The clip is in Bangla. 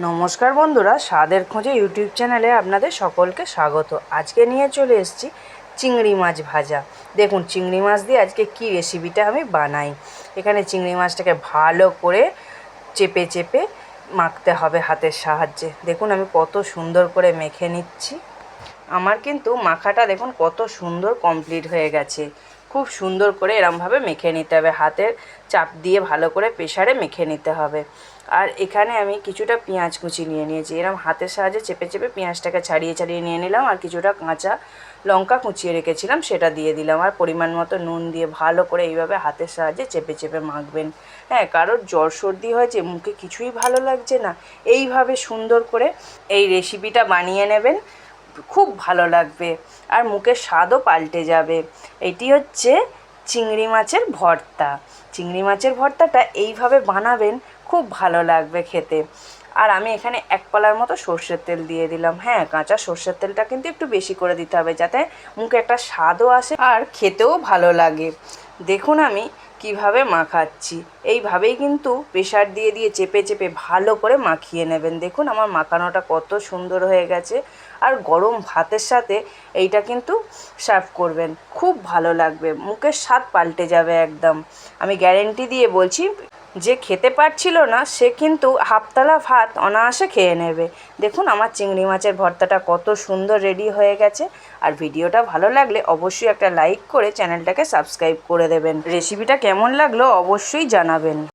নমস্কার বন্ধুরা, স্বাদের খোঁজে ইউটিউব চ্যানেলে আপনাদের সকলকে স্বাগত। আজকে নিয়ে চলে এসেছি চিংড়ি মাছ ভাজা। দেখুন, চিংড়ি মাছ দিয়ে আজকে কি রেসিপিটা আমি বানাই। এখানে চিংড়ি মাছটাকে ভালো করে চেপে চেপে মাখতে হবে হাতের সাহায্যে। দেখুন, আমি কত সুন্দর করে মেখে নিচ্ছি। আমার কিন্তু মাখাটা দেখুন কত সুন্দর কমপ্লিট হয়ে গেছে। খুব সুন্দর করে এরমভাবে মেখে নিতে হবে। হাতের চাপ দিয়ে ভালো করে প্রেশারে মেখে নিতে হবে। আর এখানে আমি কিছুটা পেঁয়াজ কুচি নিয়ে নিয়েছি। এরম হাতের সাহায্যে চেপে চেপে পেঁয়াজটাকে ছাড়িয়ে ছাড়িয়ে নিয়ে নিলাম আর কিছুটা কাঁচা লঙ্কা কুচিয়ে রেখেছিলাম, সেটা দিয়ে দিলাম। আর পরিমাণ মতো নুন দিয়ে ভালো করে এইভাবে হাতের সাহায্যে চেপে চেপে মাখবেন। হ্যাঁ কারোর জ্বর সর্দি হয়েছে, মুখে কিছুই ভালো লাগছে না। এইভাবে সুন্দর করে এই রেসিপিটা বানিয়ে নেবেন। খুব ভালো লাগবে। আর মুখের স্বাদও পাল্টে যাবে। এটি হচ্ছে চিংড়ি মাছের ভর্তা। চিংড়ি মাছের ভর্তাটা এইভাবে বানাবেন খুব ভালো লাগবে খেতে। আর আমি এখানে এক কলার মতো সর্ষের তেল দিয়ে দিলাম। হ্যাঁ কাঁচা সর্ষের তেলটা কিন্তু একটু বেশি করে দিতে হবে যাতে মুখে একটা স্বাদও আসে আর খেতেও ভালো লাগে। দেখুন আমি কীভাবে মাখাচ্ছি? এইভাবেই কিন্তু প্রেশার দিয়ে দিয়ে চেপে চেপে ভালো করে মাখিয়ে নেবেন। দেখুন আমার মাখানোটা কত সুন্দর হয়ে গেছে। আর গরম ভাতের সাথে এইটা কিন্তু সার্ভ করবেন। খুব ভালো লাগবে। মুখের স্বাদ পাল্টে যাবে একদম। আমি গ্যারেন্টি দিয়ে বলছি যে খেতে পারছিল না, সে কিন্তু হাফতলা ভাত অনায়াসে খেয়ে নেবে। দেখুন আমার চিংড়ি মাছের ভর্তাটা কত সুন্দর রেডি হয়ে গেছে। আর ভিডিওটা ভালো লাগলে অবশ্যই একটা লাইক করে চ্যানেলটাকে সাবস্ক্রাইব করে দেবেন। রেসিপিটা কেমন লাগল অবশ্যই জানাবেন।